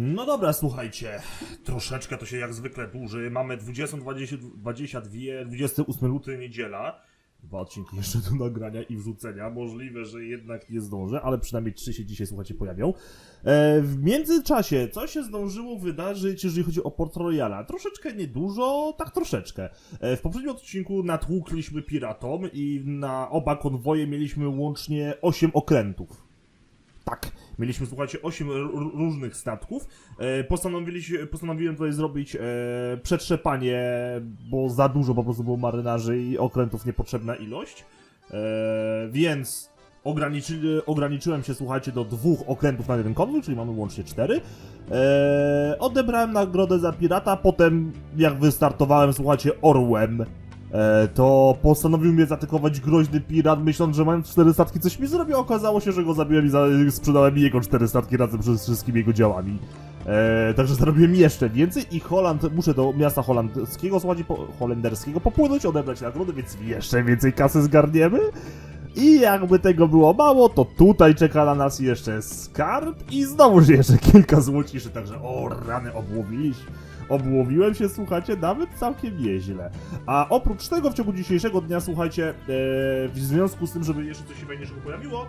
No dobra, słuchajcie. Troszeczkę to się jak zwykle dłuży. Mamy 20, 20, 22, 28 luty, niedziela. Dwa odcinki jeszcze do nagrania i wrzucenia. Możliwe, że jednak nie zdążę, ale przynajmniej trzy się dzisiaj, słuchajcie, pojawią. E, w międzyczasie, co się zdążyło wydarzyć, jeżeli chodzi o Port Royala? Troszeczkę niedużo, tak troszeczkę. E, w poprzednim odcinku natłukliśmy piratom i na oba konwoje mieliśmy łącznie 8 okrętów. Tak, mieliśmy, słuchajcie, 8 różnych statków. E, postanowiłem tutaj zrobić e, przetrzepanie, bo za dużo po prostu było marynarzy i okrętów niepotrzebna ilość. E, więc ograniczy, ograniczyłem się, słuchajcie, do dwóch okrętów na jeden konwój, czyli mamy łącznie cztery. E, odebrałem nagrodę za pirata, potem jak wystartowałem, słuchajcie, orłem. E, to postanowił mnie zaatakować groźny pirat, myśląc, że mając cztery statki coś mi zrobi. Okazało się, że go zabiłem i za, sprzedałem jego cztery statki razem ze wszystkimi jego działami. E, także zarobiłem jeszcze więcej i Holand, muszę do miasta holenderskiego, słuchajcie, po, holenderskiego popłynąć, odebrać nagrodę, więc jeszcze więcej kasy zgarniemy. I jakby tego było mało, to tutaj czeka na nas jeszcze skarb i znowuż jeszcze kilka złociszy, także o rany obłowiliśmy. Obłowiłem się, słuchajcie, nawet całkiem nieźle. A oprócz tego w ciągu dzisiejszego dnia, słuchajcie, e, w związku z tym, żeby jeszcze coś się fajniejszego pojawiło,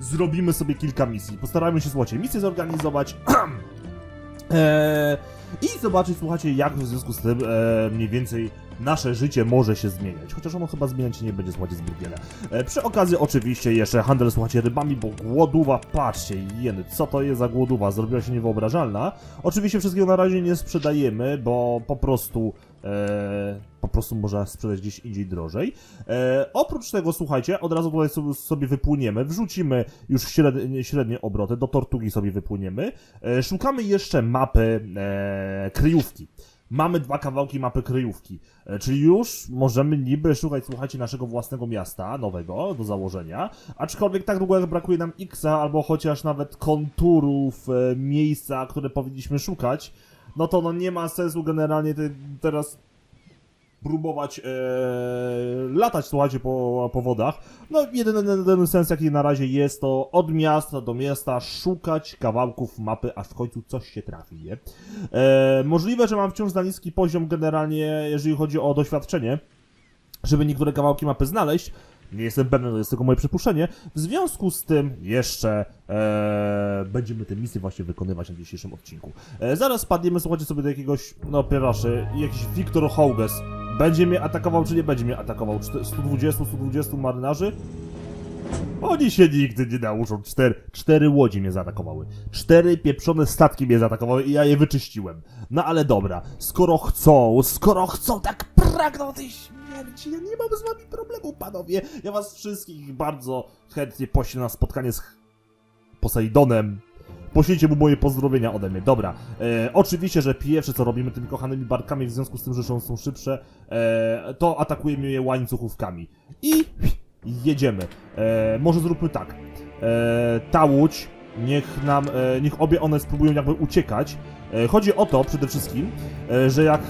zrobimy sobie kilka misji. Postarajmy się, słuchajcie, misję zorganizować. e, I zobaczyć, słuchajcie, jak w związku z tym e, mniej więcej nasze życie może się zmieniać. Chociaż ono chyba zmieniać się nie będzie, słuchajcie, zbyt wiele. E, przy okazji oczywiście jeszcze handel, słuchajcie, rybami, bo głoduwa, patrzcie, jeny, co to jest za głoduwa, zrobiła się niewyobrażalna. Oczywiście wszystkiego na razie nie sprzedajemy, bo po prostu... E, po prostu można sprzedać gdzieś indziej drożej. E, oprócz tego, słuchajcie, od razu tutaj sobie wypłyniemy, wrzucimy już średnie, średnie obroty, do Tortugi sobie wypłyniemy. E, szukamy jeszcze mapy e, kryjówki. Mamy dwa kawałki mapy kryjówki, e, czyli już możemy niby szukać, słuchajcie, naszego własnego miasta, nowego, do założenia, aczkolwiek tak długo jak brakuje nam Xa, albo chociaż nawet konturów e, miejsca, które powinniśmy szukać, no to no nie ma sensu generalnie te, teraz próbować e, latać, słuchajcie, po, po wodach. No, jedyny, jedyny sens, jaki na razie jest, to od miasta do miasta szukać kawałków mapy, aż w końcu coś się trafi, nie? E, możliwe, że mam wciąż za niski poziom generalnie, jeżeli chodzi o doświadczenie, żeby niektóre kawałki mapy znaleźć. Nie jestem pewny, to jest tylko moje przypuszczenie. W związku z tym jeszcze e, będziemy te misje właśnie wykonywać na dzisiejszym odcinku. E, zaraz spadniemy, słuchajcie sobie do jakiegoś, no pieraszy, jakiś Wiktor Hauges. Będzie mnie atakował, czy nie będzie mnie atakował? Czte- 120, 120 marynarzy? Oni się nigdy nie nauczą. Cztery, cztery łodzi mnie zaatakowały. Cztery pieprzone statki mnie zaatakowały i ja je wyczyściłem. No ale dobra, skoro chcą, skoro chcą tak pragną tej śmierci, ja nie mam z wami problemu, panowie. Ja was wszystkich bardzo chętnie poślę na spotkanie z Posejdonem. Poślijcie mu moje pozdrowienia ode mnie. Dobra. E, oczywiście, że pierwsze co robimy tymi kochanymi barkami, w związku z tym, że są, szybsze, e, to atakujemy je łańcuchówkami. I jedziemy. E, może zróbmy tak. E, ta łódź, niech nam, e, niech obie one spróbują jakby uciekać. E, chodzi o to przede wszystkim, e, że jak e,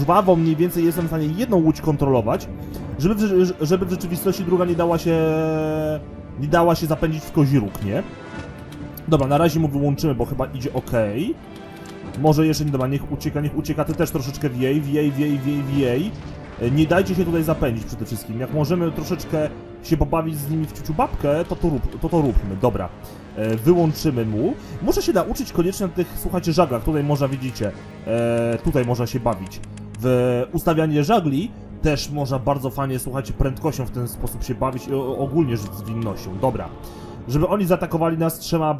żwawą mniej więcej jestem w stanie jedną łódź kontrolować, żeby, w- żeby w rzeczywistości druga nie dała się nie dała się zapędzić w kozi róg, nie? Dobra, na razie mu wyłączymy, bo chyba idzie ok. Może jeszcze nie dobra, niech ucieka, niech ucieka, ty też troszeczkę wiej, wiej, wiej, wiej, wiej. E, Nie dajcie się tutaj zapędzić przede wszystkim. Jak możemy troszeczkę się pobawić z nimi w ciuciu babkę, to to, rób, to to róbmy. Dobra, e, wyłączymy mu. Muszę się nauczyć koniecznie na tych, słuchajcie, żaglach. Tutaj można, widzicie, e, tutaj można się bawić. W ustawianie żagli też można bardzo fajnie, słuchajcie, prędkością w ten sposób się bawić i ogólnie z zwinnością. Dobra. Żeby oni zaatakowali nas trzema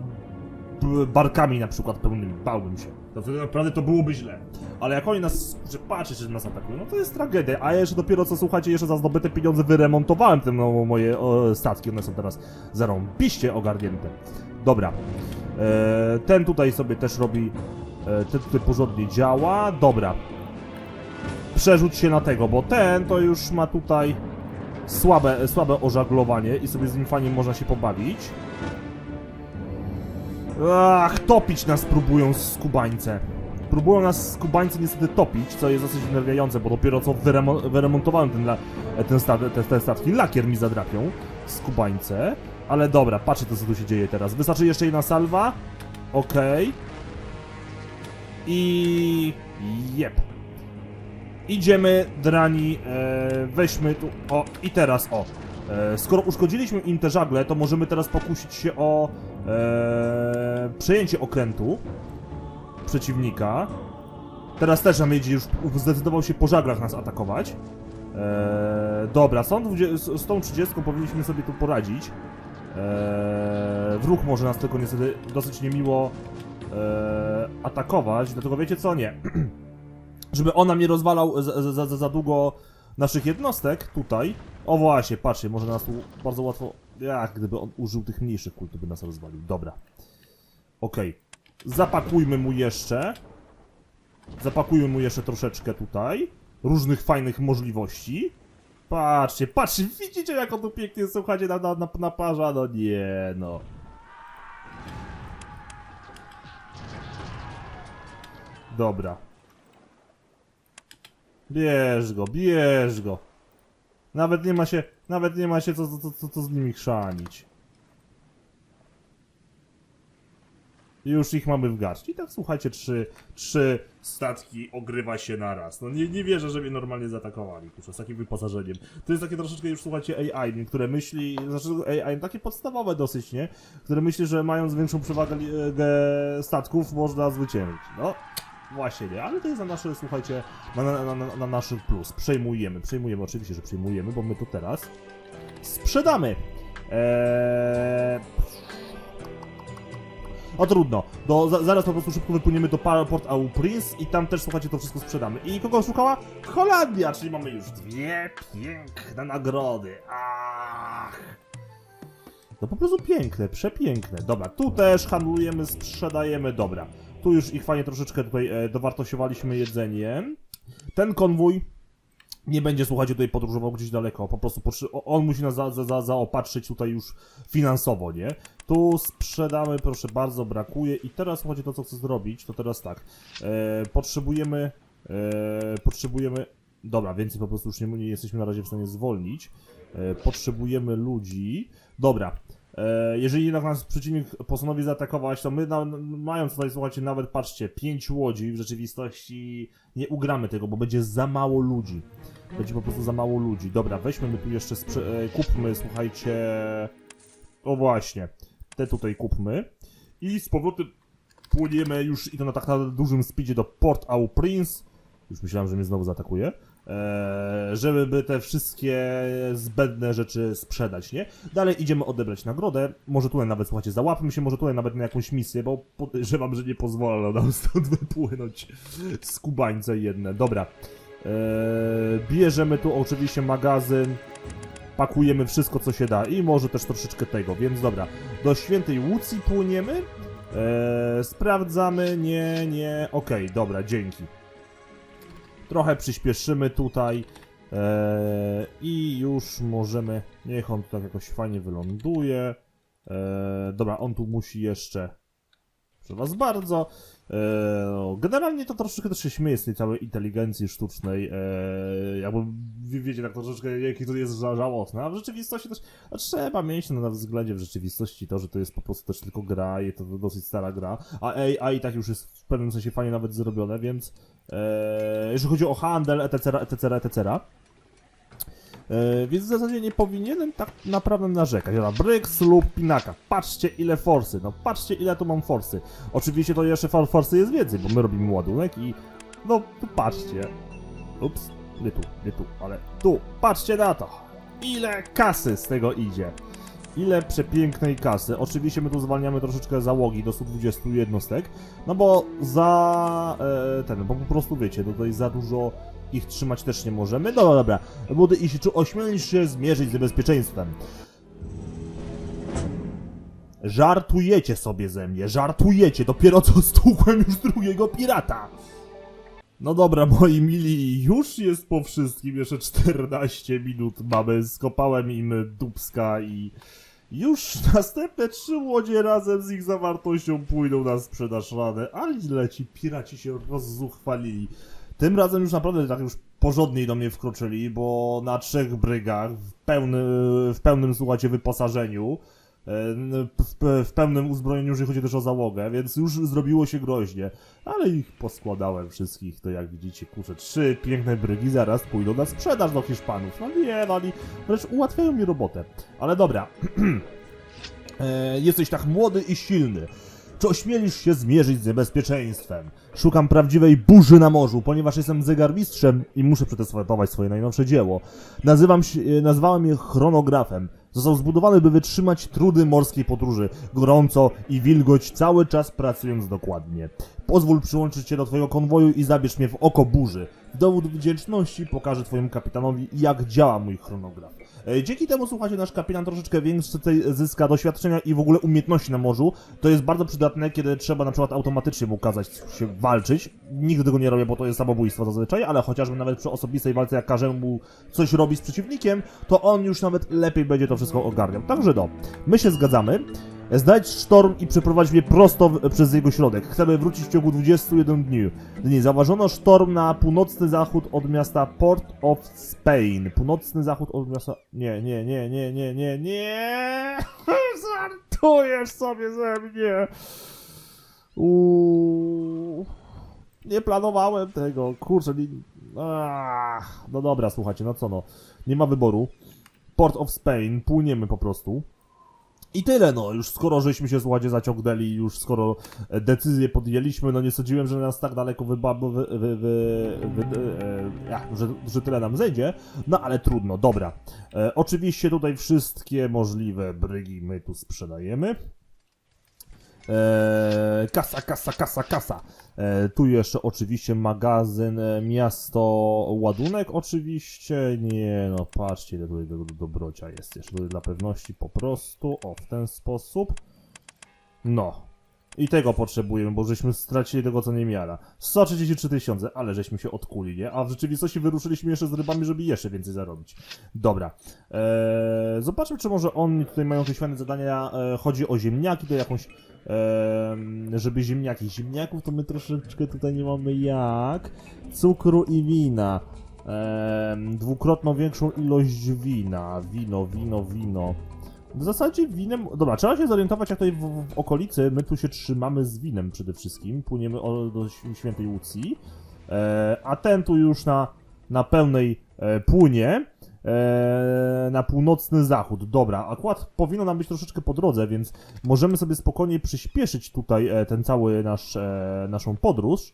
barkami na przykład pełnymi, bałbym się. To wtedy naprawdę to byłoby źle. Ale jak oni nas, że patrzeć, że nas atakują, no to jest tragedia. A jeszcze dopiero co, słuchajcie, jeszcze za zdobyte pieniądze wyremontowałem te no, moje o, statki. One są teraz zarąbiście ogarnięte. Dobra. E, ten tutaj sobie też robi, e, ten tutaj porządnie działa. Dobra. Przerzuć się na tego, bo ten to już ma tutaj słabe, słabe ożaglowanie i sobie z nim fajnie można się pobawić. Ach, topić nas próbują skubańce. Próbują nas skubańcy niestety topić, co jest dosyć wnerwiające, bo dopiero co wyremo wyremontowałem ten, ten sta te, te statki. Lakier mi zadrapią skubańce. Ale dobra, patrzcie to co tu się dzieje teraz. Wystarczy jeszcze jedna salwa Okej. I... Jep. Idziemy, drani, e, weźmy tu... O, i teraz, o. E, skoro uszkodziliśmy im te żagle, to możemy teraz pokusić się o e, przejęcie okrętu przeciwnika. Teraz też Amiedzi już zdecydował się po żaglach nas atakować. Eee, dobra, z tą, 20, z- z tą 30 powinniśmy sobie tu poradzić. Eee, wróg może nas tylko niestety dosyć niemiło eee, atakować, dlatego wiecie co? Nie. Żeby ona nie rozwalał za, za, za, za długo naszych jednostek tutaj. O właśnie, patrzcie, może nas tu bardzo łatwo... Jak gdyby on użył tych mniejszych kul, to by nas rozwalił. Dobra. Okej. Zapakujmy mu jeszcze. Zapakujmy mu jeszcze troszeczkę tutaj. Różnych fajnych możliwości. Patrzcie, patrzcie, widzicie jak on tu pięknie, słuchajcie, na, na, na, naparza? No nie, no. Dobra. Bierz go, bierz go. Nawet nie ma się, nawet nie ma się co, co, co, co z nimi chrzanić. Już ich mamy w garści. Tak słuchajcie, trzy, trzy statki ogrywa się naraz. No nie, nie wierzę, że mnie normalnie zaatakowali, kurczę, z takim wyposażeniem. To jest takie troszeczkę już, słuchajcie, AI, które myśli, znaczy AI, takie podstawowe dosyć, nie? Które myśli, że mając większą przewagę e, statków można zwyciężyć. No, właśnie nie, ale to jest na nasze, słuchajcie, na, na, na, na, plus. Przejmujemy, przejmujemy, oczywiście, że przejmujemy, bo my to teraz sprzedamy. Eee... O trudno, do, za, zaraz po prostu szybko wypłyniemy do Pa- Port au Prince i tam też, słuchajcie, to wszystko sprzedamy. I kogo szukała? Holandia, czyli mamy już dwie piękne nagrody. Ach. No po prostu piękne, przepiękne. Dobra, tu też handlujemy, sprzedajemy, dobra. Tu już ich fajnie troszeczkę tutaj e, dowartościowaliśmy jedzeniem. Ten konwój nie będzie, słuchajcie, tutaj podróżował gdzieś daleko, po prostu on musi nas za, za, za, zaopatrzyć tutaj już finansowo, nie? Tu sprzedamy, proszę bardzo, brakuje. I teraz, słuchajcie, to co chcę zrobić, to teraz tak, e, potrzebujemy, e, potrzebujemy, dobra, więcej po prostu już nie, nie jesteśmy na razie w stanie zwolnić, e, potrzebujemy ludzi, dobra, jeżeli jednak nas przeciwnik postanowi zaatakować, to my, na, mając tutaj, słuchajcie, nawet patrzcie, pięć łodzi, w rzeczywistości nie ugramy tego, bo będzie za mało ludzi. Będzie po prostu za mało ludzi. Dobra, weźmy my tu jeszcze, e, kupmy, słuchajcie, o właśnie, te tutaj kupmy. I z powrotem płyniemy już, i to na tak na dużym speedzie do Port au Prince. Już myślałem, że mnie znowu zaatakuje. Eee, żeby by te wszystkie zbędne rzeczy sprzedać, nie? Dalej idziemy odebrać nagrodę. Może tutaj nawet, słuchajcie, załapmy się, może tutaj nawet na jakąś misję, bo podejrzewam, że nie pozwolą nam stąd wypłynąć z kubańce jedne. Dobra. Eee, bierzemy tu oczywiście magazyn. Pakujemy wszystko, co się da i może też troszeczkę tego, więc dobra. Do Świętej Łucji płyniemy. Eee, sprawdzamy, nie, nie, okej, dobra, dzięki. Trochę przyspieszymy tutaj eee, i już możemy, niech on tak jakoś fajnie wyląduje. Eee, dobra, on tu musi jeszcze, proszę was bardzo. No, generalnie to troszeczkę też się śmieje z tej całej inteligencji sztucznej, eee, jakby wie- wiecie tak troszeczkę, jakie to jest ża- żałosne, a w rzeczywistości też a trzeba mieć na względzie w rzeczywistości to, że to jest po prostu też tylko gra i to dosyć stara gra, a AI tak już jest w pewnym sensie fajnie nawet zrobione, więc Eee, jeżeli chodzi o handel, etc., etc., etc. Eee, więc w zasadzie nie powinienem tak naprawdę narzekać. Dobra, Brix lub Pinaka. Patrzcie ile forsy. No patrzcie ile tu mam forsy. Oczywiście to jeszcze for- forsy jest więcej, bo my robimy ładunek i... No, tu patrzcie. Ups, nie tu, nie tu, ale tu. Patrzcie na to. Ile kasy z tego idzie. Ile przepięknej kasy. Oczywiście my tu zwalniamy troszeczkę załogi do 120 jednostek, no bo za e, ten, bo po prostu wiecie, tutaj za dużo ich trzymać też nie możemy. No dobra, młody i czy ośmielisz się zmierzyć z niebezpieczeństwem? Żartujecie sobie ze mnie, żartujecie, dopiero co stukłem już drugiego pirata. No dobra, moi mili, już jest po wszystkim, jeszcze 14 minut mamy, skopałem im dubska i już następne trzy łodzie razem z ich zawartością płyną na sprzedaż radę, ale ile ci piraci się rozzuchwalili. Tym razem już naprawdę tak już porządniej do mnie wkroczyli, bo na trzech brygach w, pełny, w pełnym, słuchajcie, wyposażeniu w, w pełnym uzbrojeniu, jeżeli chodzi też o załogę, więc już zrobiło się groźnie. Ale ich poskładałem wszystkich, to jak widzicie, kurczę, trzy piękne brygi zaraz pójdą na sprzedaż do Hiszpanów. No nie, no oni wręcz ułatwiają mi robotę. Ale dobra, e, jesteś tak młody i silny. Czy ośmielisz się zmierzyć z niebezpieczeństwem? Szukam prawdziwej burzy na morzu, ponieważ jestem zegarmistrzem i muszę przetestować swoje najnowsze dzieło. Nazywam się, e, nazwałem je chronografem. Został zbudowany, by wytrzymać trudy morskiej podróży, gorąco i wilgoć, cały czas pracując dokładnie. Pozwól przyłączyć się do twojego konwoju i zabierz mnie w oko burzy. Dowód wdzięczności pokażę twojemu kapitanowi, jak działa mój chronograf. E, Dzięki temu, słuchajcie, nasz kapitan troszeczkę więcej zyska doświadczenia i w ogóle umiejętności na morzu. To jest bardzo przydatne, kiedy trzeba na przykład automatycznie mu kazać się walczyć. Nigdy tego nie robię, bo to jest samobójstwo zazwyczaj, ale chociażby nawet przy osobistej walce, jak każę mu coś robić z przeciwnikiem, to on już nawet lepiej będzie to wszystko ogarniał. Także no, my się zgadzamy. Znajdź sztorm i przeprowadź mnie prosto w, przez jego środek. Chcemy wrócić w ciągu 21 dni. dni. Zauważono sztorm na północny zachód od miasta Port of Spain. Północny zachód od miasta... Nie, nie, nie, nie, nie, nie, nie! Żartujesz sobie ze mnie! Uuu. Nie planowałem tego, kurczę, nie... No dobra, słuchajcie, no co no, nie ma wyboru. Port of Spain, płyniemy po prostu. I tyle, no, już skoro żeśmy się, słuchajcie, zaciągnęli, już skoro e, decyzję podjęliśmy, no nie sądziłem, że nas tak daleko wyba... wy, wy, wy, wy, e, ja, że, że tyle nam zejdzie, no ale trudno, dobra. E, oczywiście tutaj wszystkie możliwe brygi my tu sprzedajemy. E, kasa, kasa, kasa, kasa. E, tu jeszcze oczywiście magazyn, e, miasto, ładunek oczywiście. Nie no, patrzcie ile tutaj do, do, dobrocia jest. Jeszcze tutaj dla pewności po prostu, o w ten sposób. No. I tego potrzebujemy, bo żeśmy stracili tego co nie miara. 133 tysiące, ale żeśmy się odkuli, nie? A w rzeczywistości wyruszyliśmy jeszcze z rybami, żeby jeszcze więcej zarobić. Dobra. Eee, zobaczmy, czy może oni tutaj mają jakieś fajne zadania. Eee, chodzi o ziemniaki, to jakąś żeby ziemniaki. Ziemniaków to my troszeczkę tutaj nie mamy jak. Cukru i wina. Dwukrotną większą ilość wina. Wino, wino, wino. W zasadzie winem. Dobra, trzeba się zorientować, jak tutaj w, w okolicy. My tu się trzymamy z winem przede wszystkim. Płyniemy do świętej Łucji. E, a ten tu już na, na pełnej e, płynie. E, na północny zachód. Dobra, akurat powinno nam być troszeczkę po drodze, więc możemy sobie spokojnie przyspieszyć tutaj e, ten cały nasz, e, naszą podróż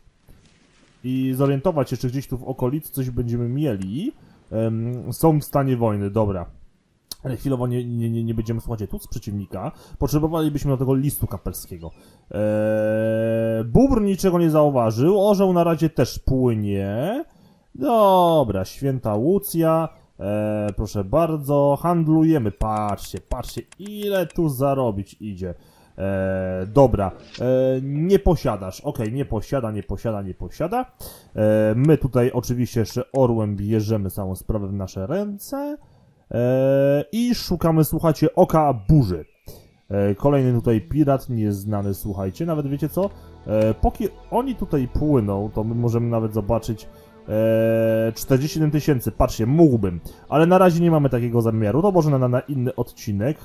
i zorientować się, czy gdzieś tu w okolicy coś będziemy mieli. Są w stanie wojny, dobra. Ale chwilowo nie, nie, nie, nie będziemy słuchać tu z przeciwnika. Potrzebowalibyśmy do tego listu kapelskiego. Eee, Bubr niczego nie zauważył. Orzeł na razie też płynie. Dobra, święta Łucja. Eee, proszę bardzo, handlujemy. Patrzcie, patrzcie, ile tu zarobić idzie. Eee, dobra, eee, nie posiadasz. Okej, nie posiada, nie posiada, nie posiada. My tutaj oczywiście jeszcze orłem bierzemy całą sprawę w nasze ręce. I szukamy, słuchajcie, oka burzy. Kolejny tutaj pirat, nieznany, słuchajcie. Nawet wiecie co? Eee, póki oni tutaj płyną, to my możemy nawet zobaczyć eee, 47 tysięcy. Patrzcie, mógłbym. Ale na razie nie mamy takiego zamiaru. To może na, na inny odcinek.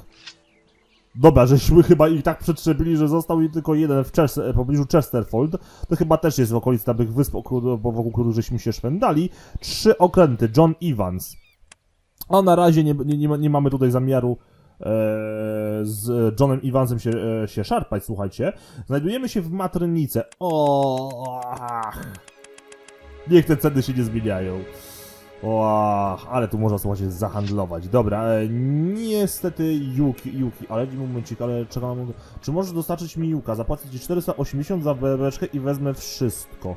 Dobra, żeśmy chyba ich tak przetrzebili, że został i tylko jeden w Chester, pobliżu Chesterfold. To chyba też jest w okolicy tamtych wysp, wokół których żeśmy się szwendali. Trzy okręty. John Evans. A na razie nie, nie, nie, ma- nie mamy tutaj zamiaru e, z Johnem Evansem się, e, się szarpać, słuchajcie. Znajdujemy się w Matrynice. O. Niech te ceny się nie zmieniają. O, ale tu można, słuchajcie, zahandlować. Dobra, e, niestety Yuki, Yuki, ale momencik, ale czekam. Czy możesz dostarczyć mi Juka? Zapłacę ci 480 za beczkę i wezmę wszystko.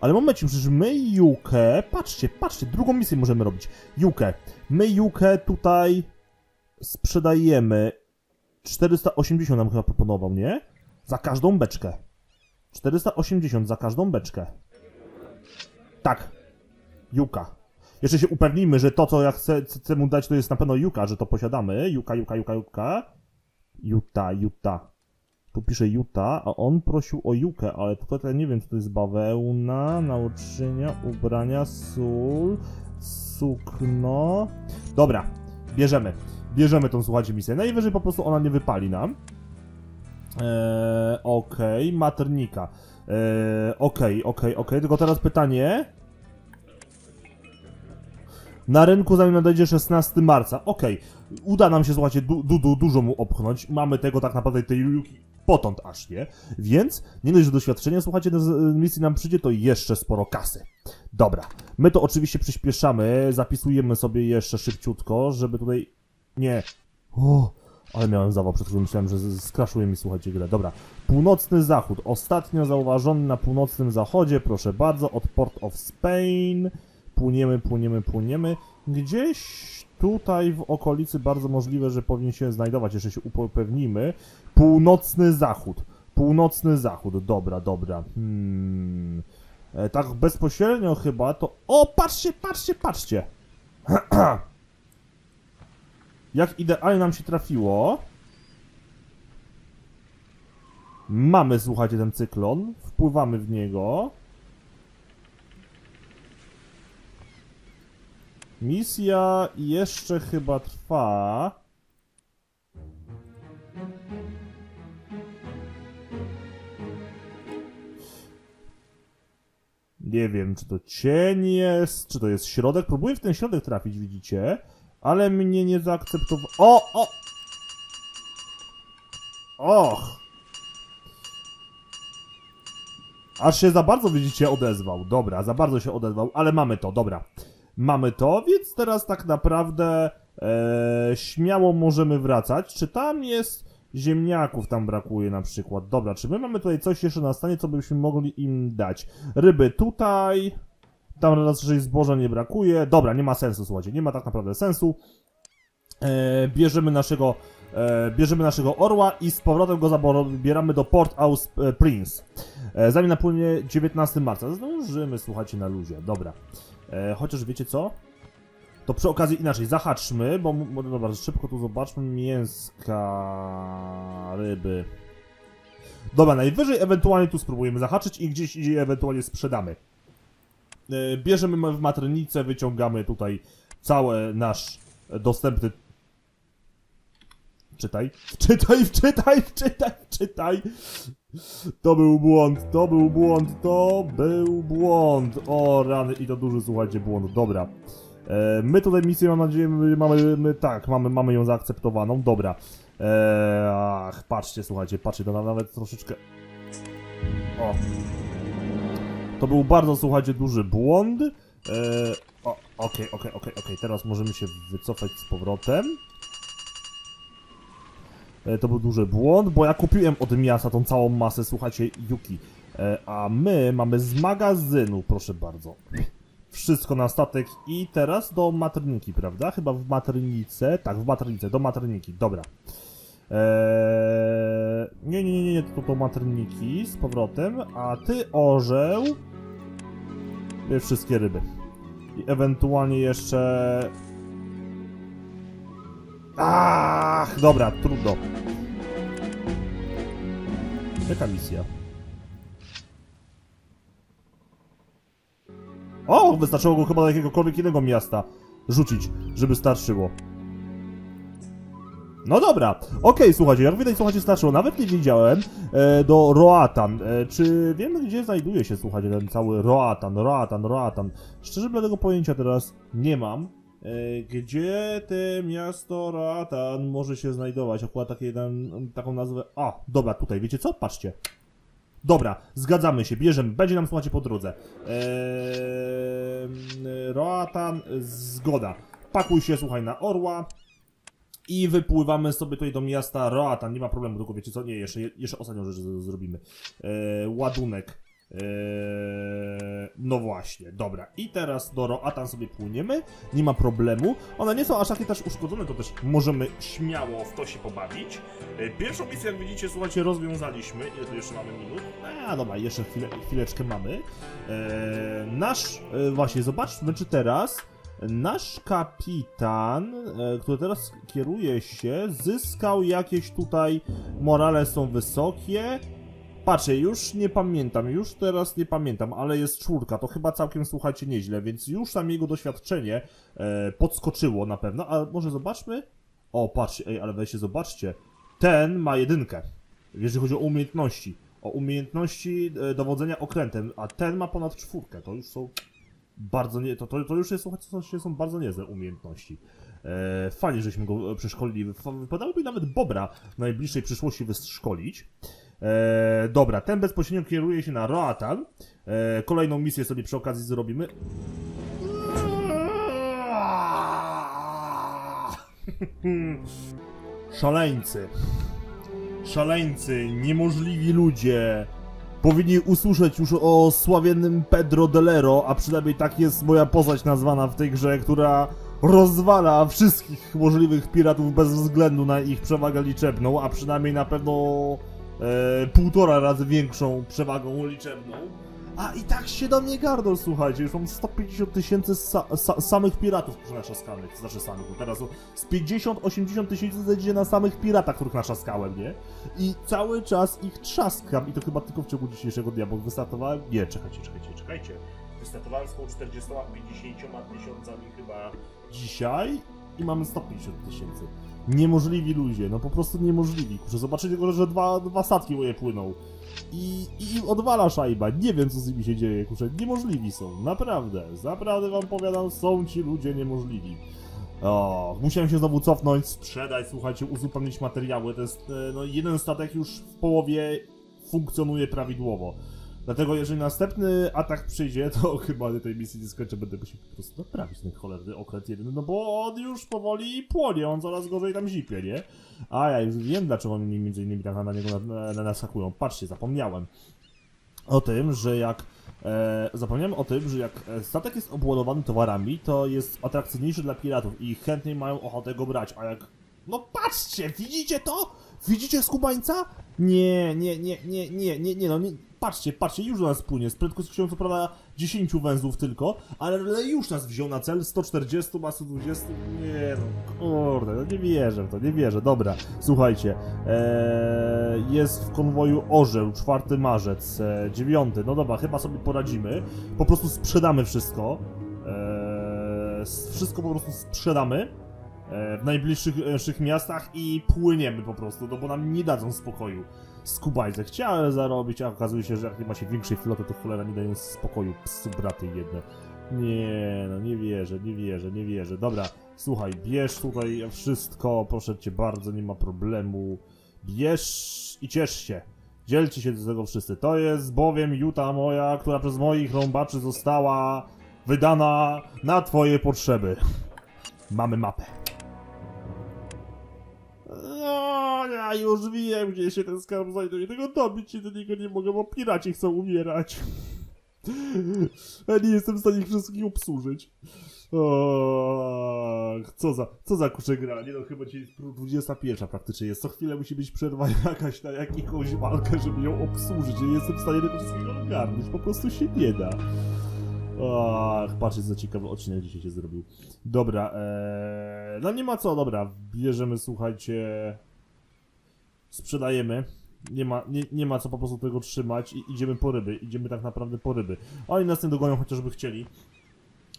Ale momencik, przecież my Jukę, patrzcie, patrzcie, drugą misję możemy robić. Jukę. My Jukę tutaj sprzedajemy. 480 nam chyba proponował, nie? Za każdą beczkę. 480 za każdą beczkę. Tak. Juka. Jeszcze się upewnijmy, że to, co ja chcę, chcę mu dać, to jest na pewno Juka, że to posiadamy. Juka, Juka, Juka, Juka. Juta, Juta. Tu pisze Juta, a on prosił o Jukę, ale tutaj nie wiem, co to jest bawełna, naczynia, ubrania, sól, sukno. Dobra, bierzemy. Bierzemy tą, słuchajcie, misję. Najwyżej po prostu ona nie wypali nam. Eee, okej, maternika. Eee, okej, okej, okej, tylko teraz pytanie. Na rynku zanim nadejdzie 16 marca. Okej, uda nam się, słuchajcie, du, du, du, dużo mu opchnąć. Mamy tego tak naprawdę tej luki potąd aż nie. Więc nie dość, że doświadczenie, słuchajcie, z misji nam przyjdzie, to jeszcze sporo kasy. Dobra, my to oczywiście przyspieszamy, zapisujemy sobie jeszcze szybciutko, żeby tutaj... Nie. Ale miałem zawał, przed chwilą myślałem, że skraszuje mi, słuchajcie, grę. Dobra, północny zachód. Ostatnio zauważony na północnym zachodzie, proszę bardzo, od Port of Spain. Płyniemy, płyniemy, płyniemy. Gdzieś tutaj w okolicy bardzo możliwe, że powinien się znajdować, jeszcze się upewnimy. Północny zachód. Północny zachód, dobra, dobra. Hmm. E, tak bezpośrednio chyba to... O, patrzcie, patrzcie, patrzcie! Jak idealnie nam się trafiło. Mamy, słuchajcie, ten cyklon. Wpływamy w niego. Misja jeszcze chyba trwa. Nie wiem, czy to cień jest, czy to jest środek. Próbuję w ten środek trafić, widzicie? Ale mnie nie zaakceptował. O! O! Och! Aż się za bardzo, widzicie, odezwał. Dobra, za bardzo się odezwał, ale mamy to, dobra. Mamy to, więc teraz tak naprawdę e, śmiało możemy wracać. Czy tam jest ziemniaków, tam brakuje na przykład. Dobra, czy my mamy tutaj coś jeszcze na stanie, co byśmy mogli im dać? Ryby tutaj, tam raczej zboża nie brakuje. Dobra, nie ma sensu, słuchajcie, nie ma tak naprawdę sensu. E, bierzemy naszego e, bierzemy naszego orła i z powrotem go zabieramy do Port Aus e, Prince. E, zanim napłynie 19 marca. Zdążymy, słuchajcie, na luzie. Dobra. E, chociaż wiecie co? To przy okazji inaczej, zahaczmy, bo, bo dobra, szybko tu zobaczmy mięska, ryby. Dobra, najwyżej ewentualnie tu spróbujemy zahaczyć i gdzieś indziej ewentualnie sprzedamy. E, bierzemy w matrynicę, wyciągamy tutaj cały nasz dostępny Czytaj, czytaj, czytaj, czytaj, czytaj. To był błąd, to był błąd, to był błąd. O rany i to duży, słuchajcie, błąd. Dobra. E, my tutaj misję, mam nadzieję, my mamy, my, tak, mamy, mamy ją zaakceptowaną. Dobra. E, ach, patrzcie, słuchajcie, patrzcie, to nawet troszeczkę... O. To był bardzo, słuchajcie, duży błąd. E, o, okej, okej, okej, okej. Teraz możemy się wycofać z powrotem. E, To był duży błąd, bo ja kupiłem od miasta tą całą masę, słuchajcie, Yuki. E, A my mamy z magazynu, proszę bardzo. Wszystko na statek i teraz do materniki, prawda? Chyba w maternice. Tak, w maternice, do materniki, dobra. Eee, nie, nie, nie, nie, to do materniki z powrotem, a ty orzeł. Bierz wszystkie ryby. I ewentualnie jeszcze Ach, dobra, trudno. Jaka misja? O, wystarczyło go chyba do jakiegokolwiek innego miasta rzucić, żeby starczyło. No dobra, okej, słuchajcie, jak widać, słuchajcie, starczyło. Nawet nie wiedziałem e, do Roatan. E, czy wiemy, gdzie znajduje się, słuchajcie, ten cały Roatan, Roatan, Roatan? Szczerze, bladego pojęcia teraz nie mam. E, Gdzie te miasto Roatan może się znajdować? Akurat takie, tam, taką nazwę. A, dobra, tutaj, wiecie co? Patrzcie. Dobra, zgadzamy się, bierzemy, będzie nam słuchajcie po drodze. Eee, Roatan, zgoda. Pakuj się, słuchaj, na orła. I wypływamy sobie tutaj do miasta Roatan, nie ma problemu, tylko wiecie co, nie, jeszcze, jeszcze ostatnią rzecz zrobimy. Eee, ładunek. Eee, no właśnie, dobra. I teraz do Roatan sobie płyniemy, nie ma problemu. One nie są aż takie też uszkodzone, to też możemy śmiało w to się pobawić. E, Pierwszą misję, jak widzicie, słuchajcie, rozwiązaliśmy. Ile tu jeszcze mamy minut? A, dobra, jeszcze chwilę, chwileczkę mamy. E, nasz, e, właśnie, zobaczmy, czy teraz nasz kapitan, e, który teraz kieruje się, zyskał jakieś tutaj, morale są wysokie. Patrzę, już nie pamiętam, już teraz nie pamiętam, ale jest czwórka, to chyba całkiem, słuchajcie, nieźle, więc już tam jego doświadczenie e, podskoczyło na pewno, a może zobaczmy? O, patrzcie, ej, ale weźcie, zobaczcie. Ten ma jedynkę, jeżeli chodzi o umiejętności. O umiejętności e, dowodzenia okrętem, a ten ma ponad czwórkę. To już są bardzo nie, to, to, to już jest, słuchajcie, są bardzo niezłe umiejętności. E, fajnie, żeśmy go e, przeszkolili. Wypadałoby nawet Bobra w najbliższej przyszłości wyszkolić. E, dobra, ten bezpośrednio kieruje się na Roatan. E, kolejną misję sobie przy okazji zrobimy. Szaleńcy. Szaleńcy, niemożliwi ludzie. Powinni usłyszeć już o sławiennym Pedro Delero, a przynajmniej tak jest moja postać nazwana w tej grze, która rozwala wszystkich możliwych piratów bez względu na ich przewagę liczebną, a przynajmniej na pewno e, półtora razy większą przewagą liczebną. A i tak się do mnie gardą, słuchajcie, już mam 150 tysięcy sa sa samych piratów naszaskanych, znaczy samych, bo teraz z 50-80 tysięcy zejdzie na samych piratach, których naszaskałem, nie? I cały czas ich trzaskam i to chyba tylko w ciągu dzisiejszego dnia, bo wystartowałem, nie, czekajcie, czekajcie, czekajcie, wystartowałem z około 40-50 tysiącami chyba dzisiaj i mamy 150 tysięcy. Niemożliwi ludzie, no po prostu niemożliwi. Kurczę, zobaczycie tylko, że dwa, dwa statki moje płyną. I, I odwala szajba. Nie wiem, co z nimi się dzieje, kurczę. Niemożliwi są. Naprawdę. Naprawdę wam powiadam, są ci ludzie niemożliwi. O, musiałem się znowu cofnąć, sprzedać, słuchajcie, uzupełnić materiały. To jest, e, no, jeden statek już w połowie funkcjonuje prawidłowo. Dlatego jeżeli następny atak przyjdzie, to chyba tej misji nie skończę, będę musiał po prostu naprawić ten cholerny okręt jeden, no bo on już powoli płonie, on coraz gorzej tam zipie, nie? A ja już wiem, dlaczego oni między innymi tak na niego na, na, naskakują. Patrzcie, zapomniałem o tym, że jak e, zapomniałem o tym, że jak statek jest obładowany towarami, to jest atrakcyjniejszy dla piratów i chętniej mają ochotę go brać, a jak... No patrzcie, widzicie to? Widzicie skubańca? Nie, nie, nie, nie, nie, nie, nie, no nie, patrzcie, patrzcie, już do nas płynie, z prędkością co prawda 10 węzłów tylko, ale już nas wziął na cel, 140, ma 120, nie no, kurde, no nie wierzę w to, nie wierzę, dobra, słuchajcie, eee, jest w konwoju Orzeł, 4 marzec, e, 9, no dobra, chyba sobie poradzimy, po prostu sprzedamy wszystko, s- wszystko po prostu sprzedamy, e, w najbliższych e, miastach i płyniemy po prostu, no bo nam nie dadzą spokoju. Skubajce chciałem zarobić, a okazuje się, że jak nie ma się większej floty, to cholera nie dają spokoju psu braty jedne. Nie, no nie wierzę, nie wierzę, nie wierzę. Dobra, słuchaj, bierz tutaj wszystko, proszę cię bardzo, nie ma problemu. Bierz i ciesz się. Dzielcie się z tego wszyscy. To jest bowiem Juta moja, która przez moich rąbaczy została wydana na twoje potrzeby. Mamy mapę. Ja już wiem, gdzie się ten skarb znajduje, tylko dobić się do niego nie mogę, bo piraci chcą umierać. Ja nie jestem w stanie ich wszystkich obsłużyć. O, co za, co za kusze gra, nie no, chyba dzisiaj jest 21 praktycznie jest, co chwilę musi być przerwa jakaś na jakąś walkę, żeby ją obsłużyć, nie jestem w stanie tego wszystkiego ogarnąć, po prostu się nie da. Ach, patrzcie, co ciekawy odcinek dzisiaj się zrobił. Dobra, ee, no nie ma co, dobra, bierzemy, słuchajcie, sprzedajemy. Nie ma, nie, nie ma co po prostu tego trzymać i idziemy po ryby, idziemy tak naprawdę po ryby. Oni nas nie dogonią, chociażby chcieli.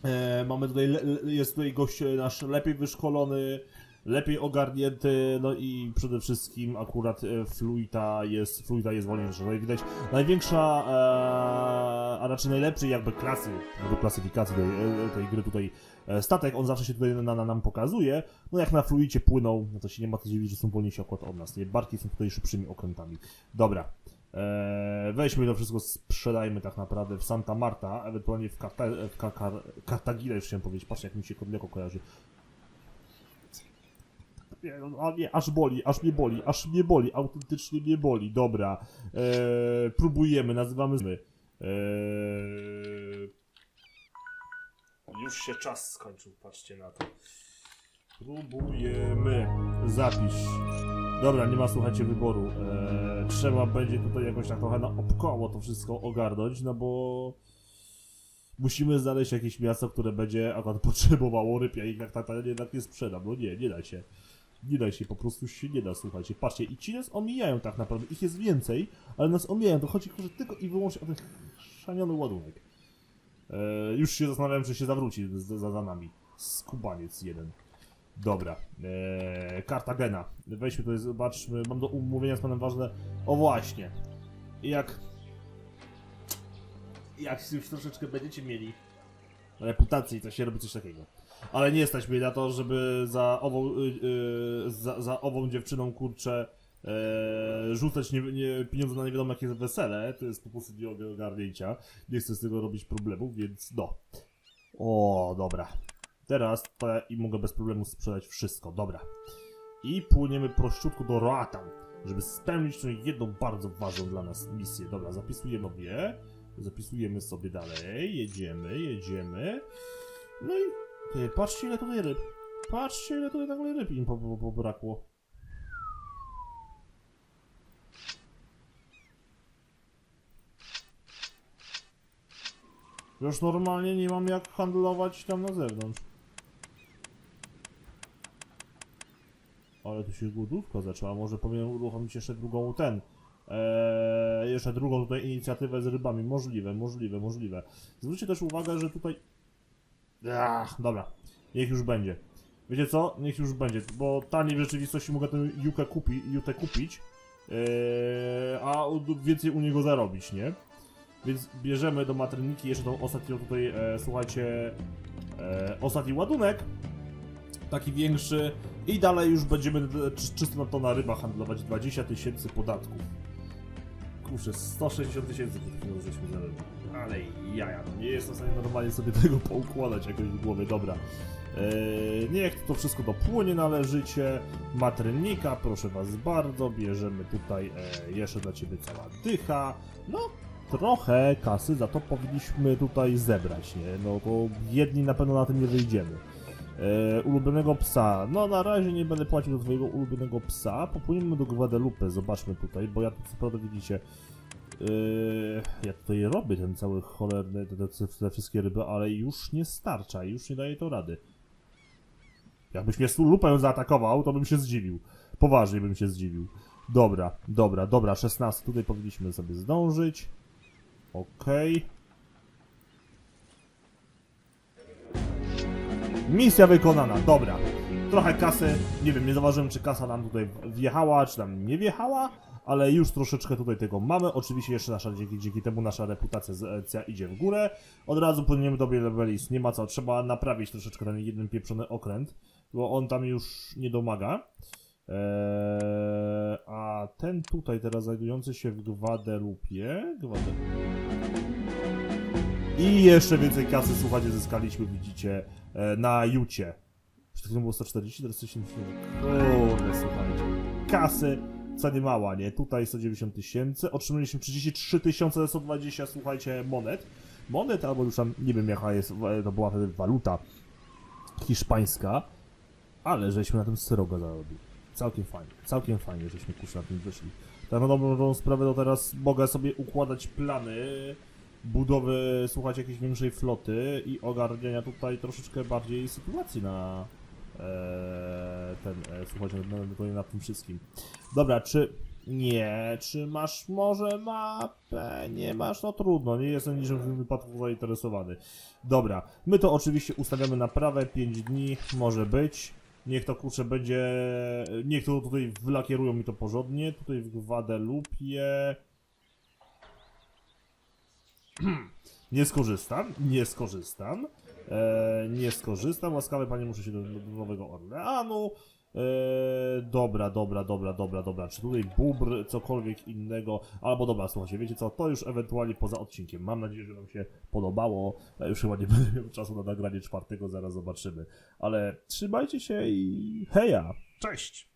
E, mamy tutaj, le, jest tutaj gość e, nasz lepiej wyszkolony, lepiej ogarnięty, no i przede wszystkim akurat e, Fluida jest, Fluida jest wolniejsza. Tutaj widać największa, e, a raczej najlepszej jakby klasy, do klasyfikacji tej, e, tej gry tutaj e, statek, on zawsze się tutaj na, na nam pokazuje. No jak na Fluidzie płyną, no to się nie ma co dziwić, że są wolniejsi akurat od nas, nie? Barki są tutaj szybszymi okrętami. Dobra. Eee, weźmy to wszystko, sprzedajmy tak naprawdę w Santa Marta, ewentualnie w, Karta w Kar Kar Kartagina już chciałem powiedzieć, patrzcie jak mi się Kodleko kojarzy. Nie, no, a nie, aż boli, aż mnie boli, aż mnie boli, autentycznie mnie boli, dobra. Eee, próbujemy, nazywamy my. Już się czas skończył, patrzcie na to. Próbujemy. Zapisz. Dobra, nie ma słuchajcie wyboru. Eee, trzeba będzie tutaj jakoś tak trochę na obkoło to wszystko ogarnąć, no bo musimy znaleźć jakieś miasto, które będzie akurat potrzebowało ryb, ja ich tak, tak, tak jednak nie sprzedam. No nie, nie da się. Nie da się, po prostu się nie da, słuchajcie. Patrzcie, i ci nas omijają tak naprawdę. Ich jest więcej, ale nas omijają. To chodzi tylko i wyłącznie o ten szaniony ładunek. Eee, już się zastanawiałem, czy się zawróci za, za, za nami. Skubaniec jeden. Dobra. Eee, Kartagena. Weźmy tutaj, zobaczmy. Mam do umówienia z panem ważne. O właśnie. Jak. Jak już troszeczkę będziecie mieli reputacji, to się robi coś takiego. Ale nie mnie na to, żeby za ową, y, y, za, za ową dziewczyną kurczę e, rzucać nie, nie, pieniądze na nie wiadomo jakie wesele. To jest po prostu nie ogarnięcia. Nie chcę z tego robić problemów, więc no. O, dobra. Teraz to ja i mogę bez problemu sprzedać wszystko, dobra. I płyniemy prościutko do Roatan, żeby spełnić tą jedną bardzo ważną dla nas misję. Dobra, zapisujemy sobie. Zapisujemy sobie dalej. Jedziemy, jedziemy. No i ty, patrzcie ile tutaj ryb. Patrzcie ile tutaj nagle ryb im po- po- pobrakło. Już normalnie nie mam jak handlować tam na zewnątrz. Ale tu się głodówka zaczęła. Może powinienem uruchomić jeszcze drugą ten. Eee, jeszcze drugą tutaj inicjatywę z rybami. Możliwe, możliwe, możliwe. Zwróćcie też uwagę, że tutaj. Ach, dobra. Niech już będzie. Wiecie co? Niech już będzie, bo taniej w rzeczywistości mogę tę Jukę kupi, kupić, eee, a więcej u niego zarobić, nie? Więc bierzemy do matryniki jeszcze tą ostatnią tutaj, e, słuchajcie, e, ostatni ładunek, taki większy i dalej już będziemy e, czy, czysto na to na ryba handlować 20 tysięcy podatków. Kurczę, 160 tysięcy pieniędzy żeśmy zarobili. Ale jaja, no nie jestem w stanie normalnie sobie tego poukładać jakoś w głowie, dobra. Eee, niech to wszystko dopłynie należycie. Matrynika, proszę was bardzo, bierzemy tutaj e, jeszcze dla ciebie cała dycha. No, trochę kasy za to powinniśmy tutaj zebrać, nie? No to jedni na pewno na tym nie wyjdziemy. E, ulubionego psa. No na razie nie będę płacił do twojego ulubionego psa. Popłyniemy do Guadalupe, zobaczmy tutaj, bo ja tu co prawda widzicie. e, ja tutaj robię ten cały cholerny, te, te, te wszystkie ryby, ale już nie starcza, już nie daje to rady. Jakbyś mnie z lupę zaatakował, to bym się zdziwił. Poważnie bym się zdziwił. Dobra, dobra, dobra, 16 tutaj powinniśmy sobie zdążyć. Okej. Misja wykonana, dobra. Trochę kasy, nie wiem, nie zauważyłem czy kasa nam tutaj wjechała, czy tam nie wjechała, ale już troszeczkę tutaj tego mamy. Oczywiście jeszcze nasza, dzięki, dzięki temu nasza reputacja idzie w górę. Od razu płyniemy do Bielowelis, nie ma co, trzeba naprawić troszeczkę ten jeden pieprzony okręt, bo on tam już nie domaga. Eee, a ten tutaj teraz znajdujący się w Gwadelupie, Gwadelupie. I jeszcze więcej kasy, słuchajcie, zyskaliśmy, widzicie, e, na Jucie. Przed chwilą było 140, teraz 170. Kurde, słuchajcie. Kasy, co nie mała, nie? Tutaj 190 tysięcy, otrzymaliśmy 33 tysiące 120, słuchajcie, monet. Monet, albo już tam, nie wiem jaka jest, to była wtedy waluta hiszpańska, ale żeśmy na tym srogo zarobili. Całkiem fajnie, całkiem fajnie, żeśmy kurczę na tym wyszli. Tak na dobrą sprawę, to teraz mogę sobie układać plany budowy, słuchać jakiejś większej floty i ogarniania tutaj troszeczkę bardziej sytuacji na e, ten, e, słuchajcie, na, na, na tym wszystkim. Dobra, czy nie, czy masz może mapę? Nie masz, no trudno, nie jestem niczym w tym wypadku zainteresowany. Dobra, my to oczywiście ustawiamy na prawe 5 dni, może być. Niech to kurczę będzie, niech to tutaj wylakierują mi to porządnie. Tutaj w Guadalupie. Nie skorzystam, nie skorzystam. E, nie skorzystam. Łaskawe panie, muszę się do, do Nowego Orleanu. E, dobra, dobra, dobra, dobra, dobra. Czy tutaj bubr, cokolwiek innego? Albo dobra, słuchajcie, wiecie co? To już ewentualnie poza odcinkiem. Mam nadzieję, że Wam się podobało. Ja już chyba nie będę miał czasu na nagranie czwartego, zaraz zobaczymy. Ale trzymajcie się i heja! Cześć!